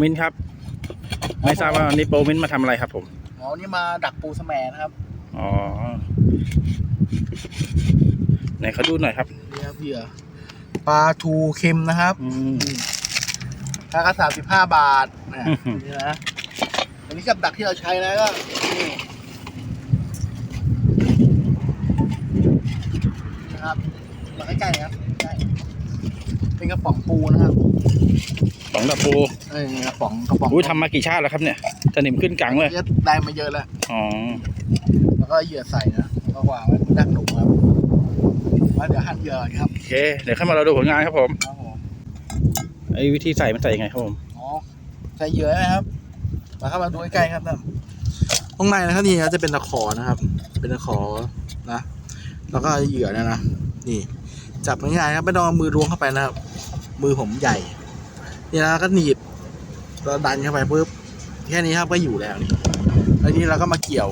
มินครับ ไม่ทราบว่าวันนี้โปรมินมาทำอะไรครับผม อ๋อนี่มาดักปูสแมนะครับอ๋อไหนเขาดูหน่อยครับ นี่ครับเหยื่อปลาทูเค็มนะครับอืม ราคาสามสิบห้าบาทนะอื้อหือ นี่นะอันนี้กับดักที่เราใช้นะก็นี่นะครับมาใกล้ๆนะครับใกล้เป็นกระป๋องปูนะครับ สองดับปูเอ้ยกระป๋องกระป๋องอุ้ยทำมากี่ชาติแล้วครับเนี่ยสนิมขึ้นกังเลยเยอะได้มาเยอะแล้วอ๋อแล้วก็เหยื่อใส่นะแล้วก็วางไว้บนดักหนูครับแล้วเดี๋ยวหั่นเหยื่อครับโอเคเดี๋ยวเข้ามาเราดูผลงานครับผมครับผมไอ้วิธีใส่มันใส่ยังไงครับผมอ๋อใส่เหยื่อนะครับมาเข้ามาดูใกล้ๆครับท่านข้างในนะครับนี่จะเป็นตะขอนะครับ เป็นตะขอนะ แล้วก็เหยื่อเนะนะนี่ จับง่ายๆครับไม่ต้องเอามือล้วงเข้าไปนะครับ มือผมใหญ่ นี่นะก็หนีบเราดันเข้าไปปุ๊บแค่นี้ครับก็อยู่แล้วนี่แล้วนี้เราก็มาเกี่ยว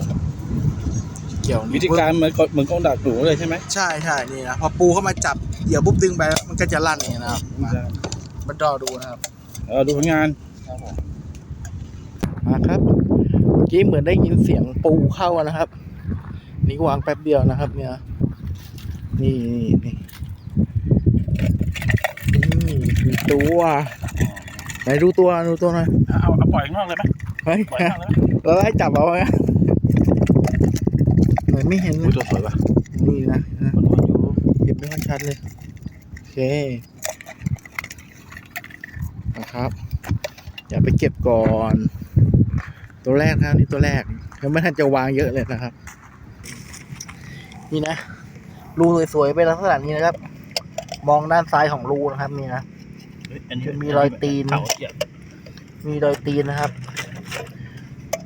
เกี่ยวนี่วิธีการเหมือนกับเหมือนกองดักหนูเลยใช่ไหมใช่ใช่นี่นะพอปูเข้ามาจับเหยื่อปุ๊บดึงไปมันก็จะลั่นอย่างนี้นะครับมามันรอดูนะครับเราดูผลงานครับผมมาครับเมื่อกี้เหมือนได้ยินเสียงปูเข้านะครับ นี่วางแป๊บเดียวนะครับ เนี่ย นี่นี่นี่นี่มีตัว ไหนดูตัวดูตัวหน่อยเอาเอาปล่อยข้างนอกเลยไหมเฮ้ยปล่อยข้างนอกเลยไหมเราไล่จับเอาไว้ไหนไม่เห็นอุ้ยนะตัวสวยป่ะนี่นะนะมันนอนอยู่เก็บไม่ค่อยชัดเลยโอเคนะครับ อย่าไปเก็บก่อน ตัวแรกนะครับนี่ตัวแรกยังไม่ทันจะวางเยอะเลยนะครับ นี่นะรูสวยๆเป็นลักษณะนี้นะครับ มองด้านซ้ายของรูนะครับนี่นะเฮ้ยอันนี้ จะมีรอยตีนเต่าเหยียบมีรอยตีนนะครับ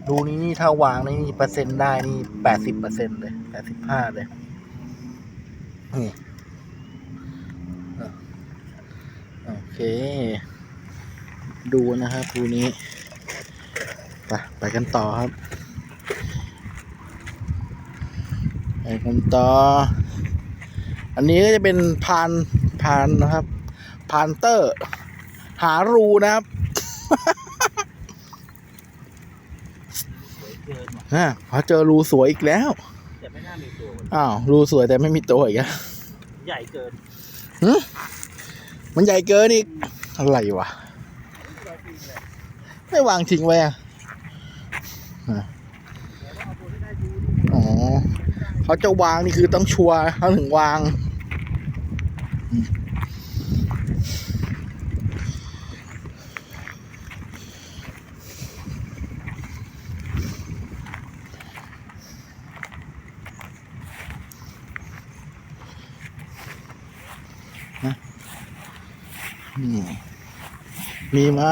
รูนี้นี่ถ้าวางนี่เปอร์เซ็นต์ได้นี่แปดสิบเปอร์เซ็นต์เลยแปดสิบห้าเลยนี่อะโอเค ดูนะครับรูนี้ไปไปกันต่อครับไปกันต่อ อันนี้ก็จะเป็นพานพานนะครับ พานเตอร์ หารูนะครับเกินว่ะฮะพอเจอรูสวยอีกแล้วแต่ไม่น่ามีตัวอ้าวรูสวยแต่ไม่มีตัวอีกอะใหญ่เกินมันใหญ่เกินอีกอะไรวะไม่วางทิ้งไว้อะอะอ๋อเขาจะวางนี่คือต้องชัวร์เขาถึงวาง มนี่มีไหม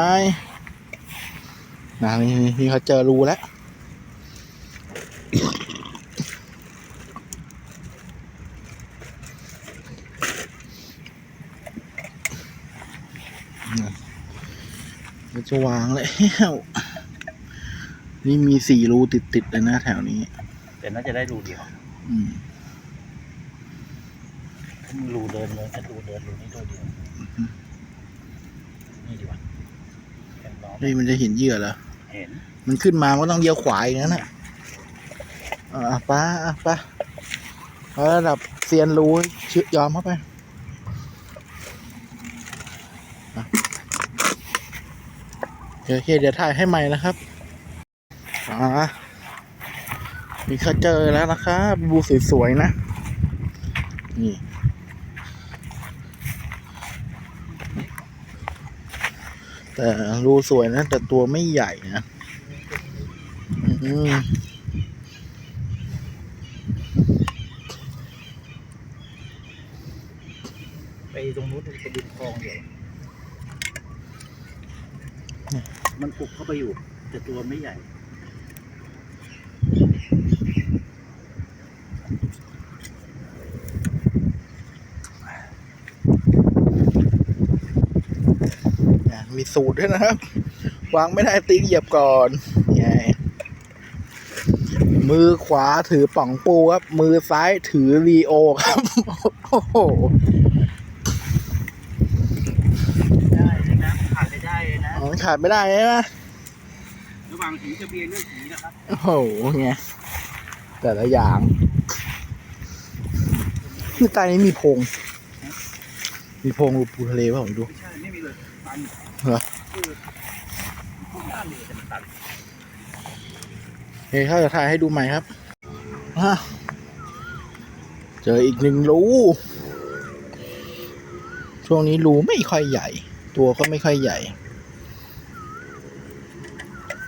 นะนี่นี่เขาเจอรูแล้วเราจะวางแล้วนี่มีสี่รูติดๆเลยนะแถวนี้ แต่น่าจะได้รูเดียวอืมรูเดินเลยแต่รูเดินรูนี้ตัวเดียว นี่ดีกว่าแข่งล้อมเฮ้ยมันจะเห็นเหยื่อเหรอเห็นมันขึ้นมามันก็ต้องเลี้ยวขวาอีกนั่นแหละอะป้าอะป้าเอาระดับเซียนรู้เชื่อยอมเข้าไปอะโอเคเดี๋ยวถ่ายให้ใหม่นะครับอ่ามีเขาเจอแล้วนะครับบูสวยๆนะ นี่ แต่รูสวยนะ แต่ตัวไม่ใหญ่นะอืมไปตรงนู้นไปดึงคลองเดี๋ยวมันปลุกเข้าไปอยู่ แต่ตัวไม่ใหญ่ มีสูตรด้วยนะครับ วางไม่ได้ตีเหยียบก่อนไงมือขวาถือป่องปูครับ มือซ้ายถือรีโอครับ โอ้โหได้เลยนะผ่านไปได้เลยนะอ๋อขาดไม่ได้ใช่ไหมระหว่างสีจะเบียร์เรื่องสีนะครับ โอ้โหไงแต่ละอย่างนี่ใต้นี้มีโพรงมีโพรงรูปูทะเลเปล่าผมดูไม่ใช่ไม่มี เลยตันเหรอเออพวกด้านนี้จะมันตันเฮ้ยเขาจะถ่ายให้ดูใหม่ครับอะเจออีกหนึ่งรูช่วงนี้รูไม่ค่อยใหญ่ ตัวก็ไม่ค่อยใหญ่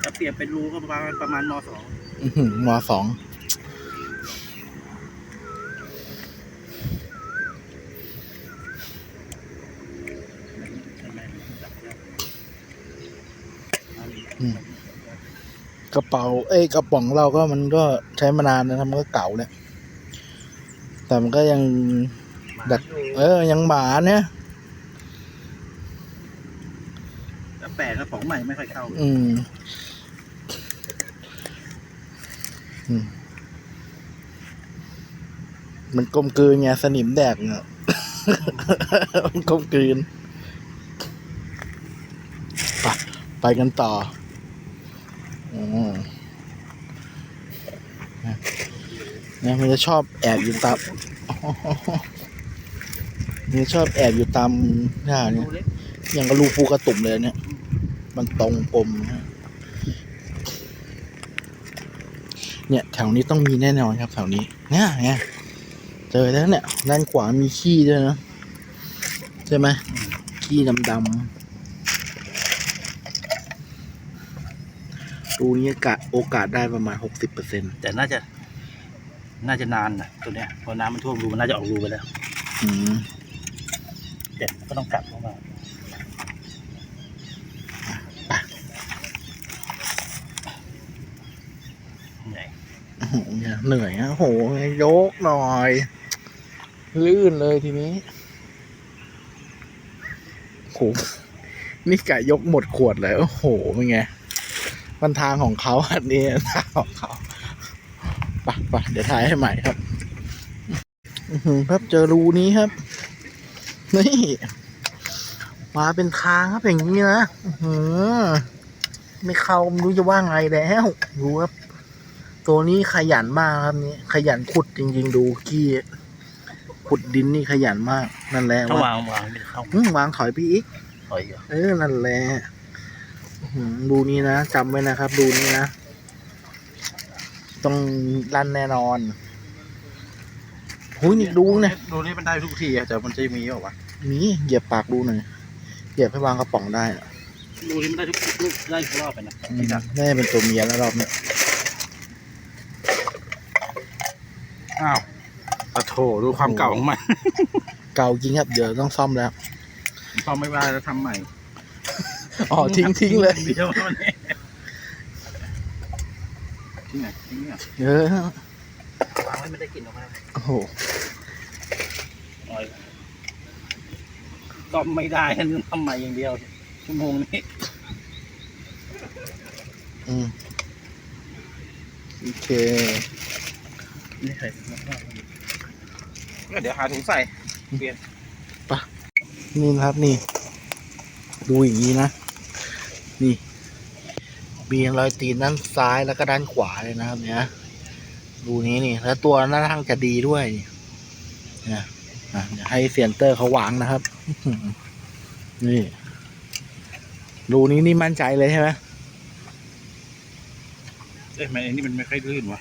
ถ้าเปรียบเป็นรูก็ประมาณประมาณมสองอื้อหือมสอง ใช่ไหมจับได้อันนี้ กระเป๋า เอ้ยกระป๋องเราก็มันก็ใช้มานานนะครับมันก็เก่าแล้วแต่มันก็ยังดัดเออยังหมาเนี่ยแต่แปลกกระป๋องใหม่ไม่ค่อยเข้าอืมอืม มันกลมกลืนไงสนิมแดกเนี่ย มันกลมกลืนไปไปกันต่ออม เนี่ยมันจะชอบแอบอยู่ตามมันชอบแอบอยู่ตามหน้าเนี่ยอย่างกับรูปูกระตุ่มเลยเนี่ย มันตรงกลมนะเนี่ย แถวนี้ต้องมีแน่นอนครับ แถวนี้เนี่ยไงเจอแล้วเนี่ย ด้านขวามีขี้ด้วยนะใช่ไหมขี้ดำๆ รูนี้กะโอกาสได้ประมาณหกสิบเปอร์เซ็นต์แต่น่าจะ น่าจะนานนะตัวเนี้ยพอน้ำมันท่วมรูมันน่าจะออกรูไปแล้วอืมเด็ดก็ต้องกลับเข้ามาเหนื่อยอื้อหือเหนื่อยนะโอ้โหยกหน่อย ลื่นเลยทีนี้โหนี่กะยกหมดขวดเลยโอ้โหเป็นไง มันทางของเขาอันนี้ทางของเขาไปไปเดี๋ยวถ่ายให้ใหม่ครับอือหือครับเจอรูนี้ครับ นี่มาเป็นทางครับอย่างนี้นะอื้อหือไม่เข้าไม่รู้จะว่าไงแล้วดูครับตัวนี้ขยันมากครับนี่ขยันขุดจริง ๆ ดูกี้ขุดดินนี่ขยันมาก นั่นแหละถ้าว่าวางวางไม่ได้เข้าอืมวางถอยไปอีกถอยเหรอเออนั่นแหละอื้อหือ ดูนี่นะจำไว้นะครับ ดูนี่นะ ต้องลั่นแน่นอนหุยนี่ดูเนี่ยดูนี่มันได้ทุกทีอะแต่มันจะมีเปล่าวะมีเหยียบปากดูหน่อยเหยียบให้วางกระป๋องได้อะดูนี่มันได้ทุกลูกได้ทุกรอบไปนะอืมไม่ดักน่าจะเป็นตัวเมียแล้วรอบเนี้ยอ้าวปะโถดูความเก่าของมัน เก่าจริงครับ เดี๋ยวต้องซ่อมแล้วพอไม่ว่าแล้วทำใหม่ อ๋อทิ้งทิ้งเลยเดียวมันเองทิ้งไหนทิ้งเนี่ยเออวางไว้ไม่ได้กินออกมาโอ้โหหน่อยก็ไม่ได้ทำใหม่อย่างเดียว ชั่วโมงนี้อืมโอเคนี่ใส่ก็เดี๋ยวหาถุงใส่นี่นะครับนี่ ดูอย่างนี้นะ นี่มีรอยตีนด้านซ้ายแล้วก็ด้านขวาเลยนะครับ เนี่ยดูนี้นี่ แล้วตัวหน้าทางจะดีด้วยนี่เนี่ยอะเดี๋ยวให้เซียนเตอร์เขาวางนะครับ นี่รูนี้นี่มั่นใจเลยใช่ไหมเอ้ยมันไอ้นี่มันไม่ค่อยลื่นวะ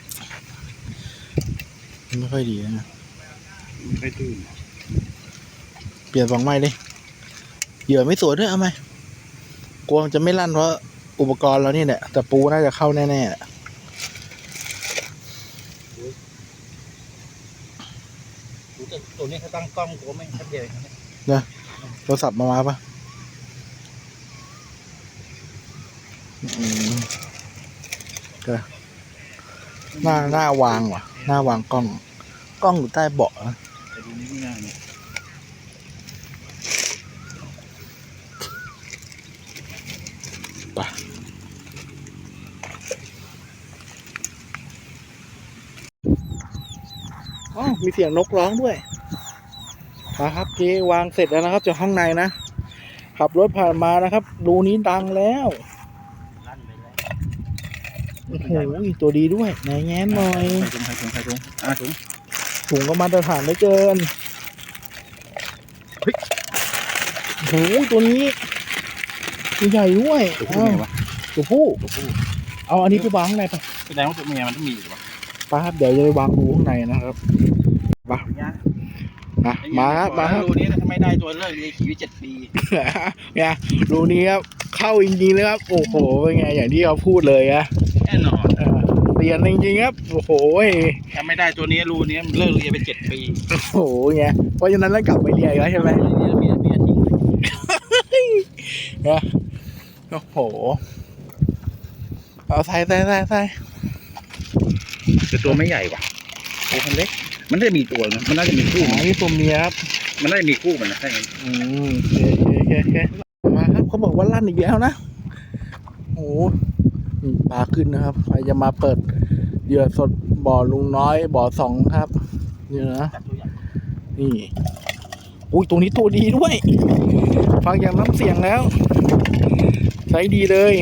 ไม่ค่อยดีนะไม่ค่อยลื่น เปลี่ยนสองไม้เลยเหยื่อไม่สวยด้วยเอาไหมก ลัวมันจะไม่ลั่นเพราะอุปกรณ์เรานี่แหละแต่ปูน่าจะเข้าแน่ๆแตัวนี้เขาตั้งกล้องกูไม่ชัดเจนนะเนี่ยโทรศัพท์มามาปะก็หน้าหน้าวางว่ะ หน้าวางกล้อง กล้องอยู่ใต้เบาะนะ แต่ดูนี้ไม่ง่ายเนี่ย อ๋อ มีเสียงนกร้องด้วยมาครับเจ๊วางเสร็จแล้วนะครับจากห้องในนะขับรถผ่านมานะครับรูนี้ดังแล้วลั่นไปแล้วโอ้โหตัวดีด้วยไหนแง้มหน่อยใส่ถุงใส่ถุงใส่ถุงอะถุงถุงก็มาตรฐานเหลือเกินเฮ้ยโอ้โหตัวนี้ตัวใหญ่ด้วยตัวผู้ไงวะตัวผู้ตัวผู้เอาอันนี้ไปวางข้างในไปแสดงว่าตัวเมียมันต้องมีอยู่วะป้าครับเดี๋ยวจะไปวางรูข้างในนะครับมาเนี่ย มามาครับมาครับรูนี้ถ้าไม่ได้ตัวเลิกเลยชีวิตเจ็ดปีเนี่ยรูนี้ครับเข้าจริงๆเลยครับโอ้โหเป็นไงอย่างที่เขาพูดเลยอะแน่นอนเออเปลี่ยนจริงๆครับโอ้โหถ้าไม่ได้ตัวนี้รูนี้มันเลิกเรียนไปเจ็ดปีโอ้โหไงเพราะฉะนั้นแล้วกลับไปเรียนอีกแล้วใช่ไหมเรียนเมียเมียทิ้งเลยเนี่ยโอ้โหเอาใส่ใส่ใส่ใส่แต่ตัวไม่ใหญ่ว่ะตัวมันเล็ก มันน่าจะมีตัวนะมันน่าจะมีคู่อ๋อมันนี่ตัวเมียครับมันน่าจะมีคู่มันนะใช่ไหมอืมโอเคโอเคโอเคมาครับเขาบอกว่าลั่นอีกแล้วนะโอ้โหนี่ปลาขึ้นนะครับใครจะมาเปิดเหยื่อสดบ่อลุงน้อยบ่อสองครับนี่นะจับตัวใหญ่นี่อุ้ยตัวนี้ตัวดีด้วย ฟังอย่างน้ำเสียงแล้วใช้ดีเลย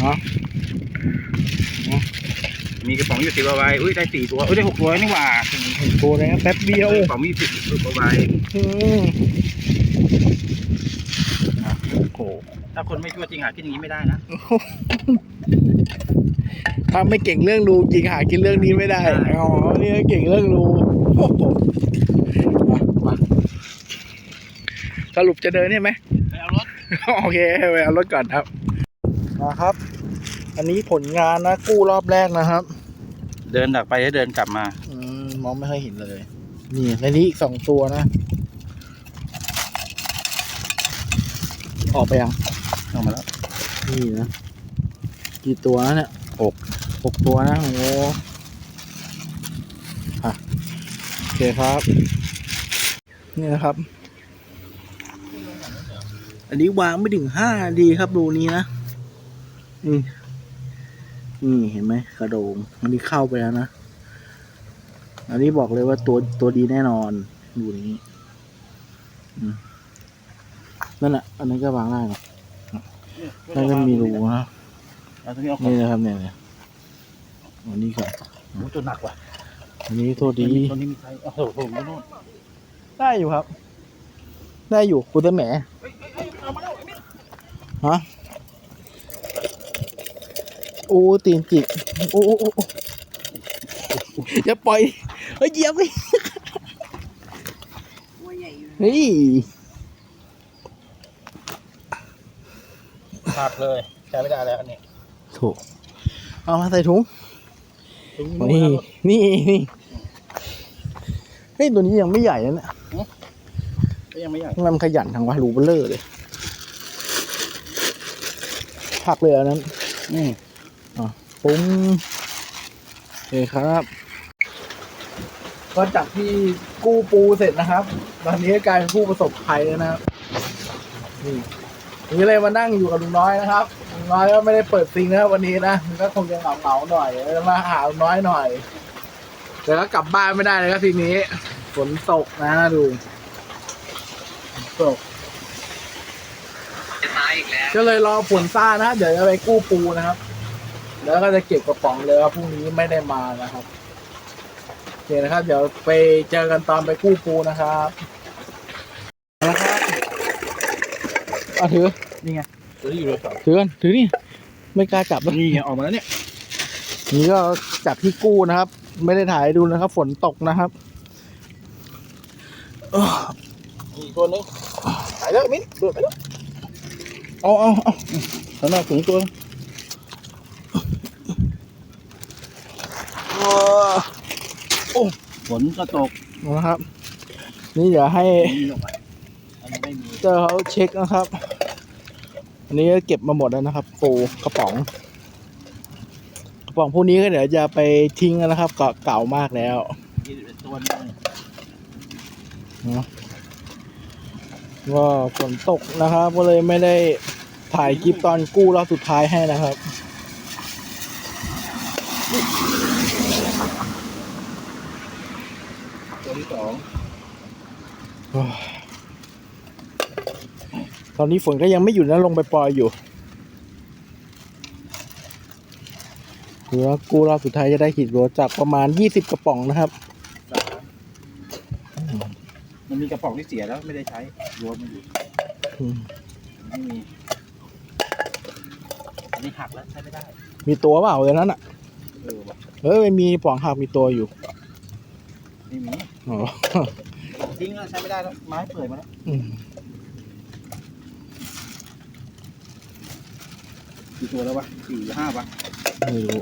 เนาะ มีกระป๋องอยู่สิบกว่าใบอุ้ยได้สี่ตัวอุ้ยได้หกตัวนี่หว่าเห็นตัวแล้วแป๊บเดียวกระป๋องมีสิบกว่าใบอืมโอ้โหถ้าคนไม่ช่วยจริงหาขึ้นอย่างนี้ไม่ได้นะถ้าไม่เก่งเรื่องรูจริงหากินเรื่องนี้ไม่ได้อ๋อนี่เก่งเรื่องรูโอ้โหมามาสรุปจะเดินใช่ไหมไปเอารถโอเคไปเอารถก่อนครับมาครับ อันนี้ผลงานนะกู้รอบแรกนะครับ เดินดักไปให้เดินกลับมา อืมมองไม่ค่อยเห็นเลย นี่ในนี้อีกสองตัวนะ ออกไปยังเข้ามาแล้ว นี่นะกี่ตัวนะเนี่ยหก หกตัวนะ โอ้โหอะโอเคครับ นี่นะครับ อันนี้วางไม่ถึงห้านาทีครับรูนี้นะ นี่ นี่เห็นไหมกระโดงอันนี้เข้าไปแล้วนะ อันนี้บอกเลยว่าตัวตัวดีแน่นอนดูนี้อืมนั่นแหละอันนั้นก็วางได้นะนั่นก็มีรูนะเอาตรงนี้เอาของนี่นะครับเนี่ยเนี่ยอันนี้ก่อนโอ้ตัวหนักว่ะอันนี้ตัวดีตัวนี้มีใครโอ้โหโอ้โหนู่นได้อยู่ครับ ได้อยู่คุณตะแหมฮะ โอ้ตีนจิกโอ้โอ้โอ้โอ้อย่าปล่อยเฮ้ยเหยียบเลยเฮ้ยขาดเลยใช้ไม่ได้แล้วอันนี้ถูก เอามาใส่ถุง นี่ นี่นี่เฮ้ยตัวนี้ยังไม่ใหญ่นะเนี่ยก็ยังไม่ใหญ่ทำไมมันขยันทางวะรูเบลเลอร์เลยพักเลยอันนั้น อืม ปุ้มโอเคครับก็จากที่กู้ปูเสร็จนะครับ ตอนนี้กลายเป็นผู้ประสบภัยแล้วนะครับนี่นี่เลยมานั่งอยู่กับลุงน้อยนะครับลุงน้อยก็ไม่ได้เปิดซิงนะครับวันนี้นะมันก็คงจะเหงาเหงาๆหน่อยมาหาลุงน้อยหน่อยแต่ก็กลับบ้านไม่ได้เลยครับทีนี้ฝนตกนะดูฝนตกก็เลยรอฝนซ่านะ เดี๋ยวจะไปกู้ปูนะครับ แล้วก็จะเก็บกระป๋องเลยว่าพรุ่งนี้ไม่ได้มานะครับโอเคนะครับ เดี๋ยวไปเจอกันตอนไปกู้ปูนะครับนะครับเอาถือนี่ไงตัวที่อยู่ในกระเป๋าถือกันถือนี่ไม่กล้าจับนะนี่ไงออกมาแล้วเนี่ยนี่ก็จับที่กู้นะครับ ไม่ได้ถ่ายให้ดูนะครับ ฝนตกนะครับเอ้ออีกตัวนึงหายแล้วมิ้นโดดไปแล้วเอาเอาเอาข้างนอกถุงตัว เอา ฝนก็ตกนะครับ นี่เดี๋ยวให้นี่ลงไปอันนี้ไม่มีเจอเขาเช็คนะครับ อันนี้ก็เก็บมาหมดแล้วนะครับ ปูกระป๋อง กระป๋องพวกนี้ก็เดี๋ยวจะไปทิ้งแล้วนะครับ เก่าเก่ามากแล้วอีกตัวนึงว่าฝนตกนะครับ ก็เลยไม่ได้ถ่ายคลิปตอนกู้รอบสุดท้ายให้นะครับ ตัวที่สองโอ้ยตอนนี้ฝนก็ยังไม่หยุดนะลงไปปล่อยอยู่เหลือกูรอบสุดท้ายจะได้ขีดรัวจากประมาณยี่สิบกระป๋องนะครับ มันมีกระป๋องที่เสียแล้วไม่ได้ใช้รวมมันอยู่อืมไม่มีอันนี้หักแล้วใช้ไม่ได้ มีตัวเปล่าเลยนั้นอะ เออว่ะเออไม่มีปล่องหักมีตัวอยู่ ไม่มีอ๋อ ทิ้งแล้วใช้ไม่ได้แล้วไม้เปื่อยมาแล้วอืมกี่ตัวแล้ววะสี่ห้าวะไม่รู้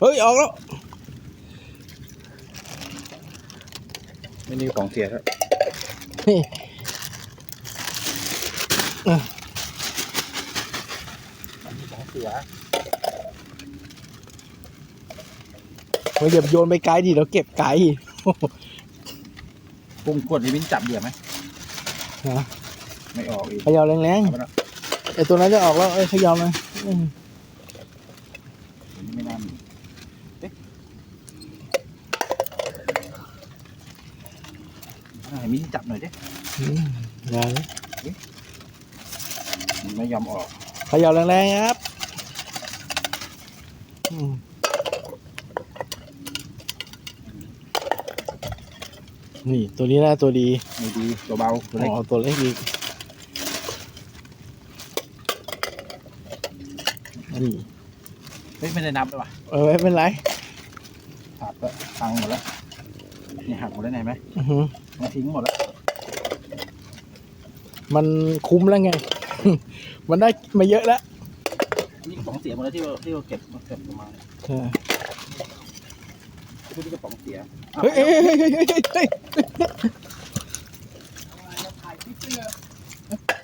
เฮ้ย ออกแล้ว ไม่มีของเสียแล้วนี่ของเสียเราอย่าโยนไปไกลดิเราเก็บไกล กุ้งขวดนี้มิ้นจับเหลี่ยมไหมฮะไม่ออกอีกเขยาวแรงเอาไปแล้วๆไอตัวนั้นจะออกแล้วเอ้ยเขยาวเลยอืมไม่น่ามีเอ๊ะให้มิ้นจับหน่อยดิอืมได้มันไม่ยอมออกเขยาวแรงๆครับอืม นี่ตัวนี้น่าตัวดีไม่ดีตัวเบาตัวเล็กอ๋อตัวเล็กอีกนี่เฮ้ยไม่ได้นับเลยว่ะเออไม่เป็นไรหักแล้วพังหมดแล้วนี่หักหมดแล้วไหนไหมอือหือมาทิ้งหมดแล้ว มันคุ้มแล้วไง มันได้มาเยอะแล้วนี่กระป๋องเสียหมดแล้วที่เราที่เราเก็บมาเก็บมาเออ พูดที่กระป๋องเสียเฮ้ยเฮ้ยเฮ้ยเฮ้ยเฮ้ยเฮ้ย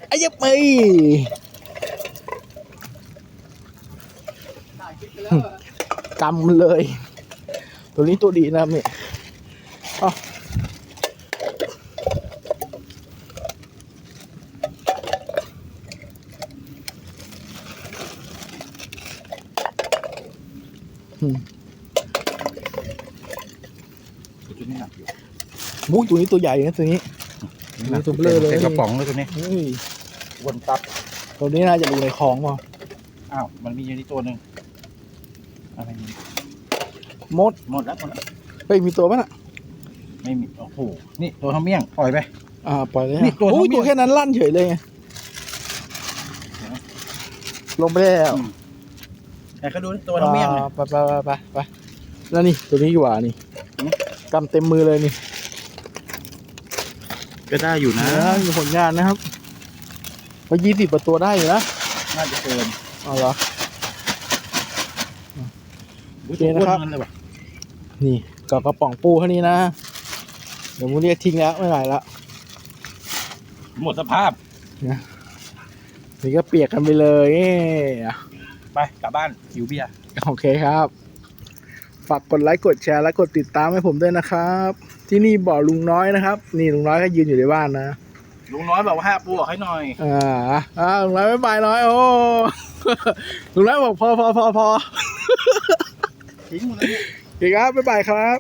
ไอ้ยับไปกำเลย ตัวนี้ตัวดีนะครับเนี่ยอ้าวอืม จุดนี้หนักอยู่ มุ้ย ตัวนี้ตัวใหญ่นะตัวนี้หนักตัวเบลอเลยต็มกระป๋องเลยตัวนี้เฮ้ยวนตับตัวนี้น่าจะดูในคลองว่ะอ้าวมันมีอยู่นี่ตัวหนึ่งอะไรนี่มดหมดแล้วหมดแล้วเฮ้ยมีตัวป่ะน่ะไม่มีโอ้โหนี่ตัวทำเมี่ยงปล่อยไป อ่าปล่อยเลยนี่ฮะตัวโอ้ยเท่าเมีย ตัวแค่นั้นลั่นเฉยเลยไงลงไปแล้วไหนเขาดูดิตัวทำเมี่ยงเลยอ่าไปไปไปไปไปแล้วนี่ตัวนี้ดีกว่านี่หืม กำเต็มมือเลยนี่ ก็ได้อยู่นะนะมีผลงานนะครับก็ยี่สิบกว่าตัวได้อยู่นะน่าจะเกินเอาเหรอ โอเคนะครับเลยว่ะนี่กับกระป๋องปูเท่านี้นะ เดี๋ยวมึงเรียกทิ้งแล้วไม่ไหวละหมดสภาพนี่ก็เปียกกันไปเลยเอ้ยไปกลับบ้านหิวเบียร์ โอเคครับ ฝากกดไลค์กดแชร์และกดติดตามให้ผมด้วยนะครับ ที่นี่บ่อลุงน้อยนะครับ นี่ลุงน้อยก็ยืนอยู่ในบ้านนะลุงน้อยบอกว่าให้ปูบอกให้หน่อยอ่าอ่าลุงน้อยไม่บายน้อยโอ้ลุงน้อยบอกพอพอพอพอทิ้งหมดแล้วเนี่ย โอเคครับบ๊ายบายครับ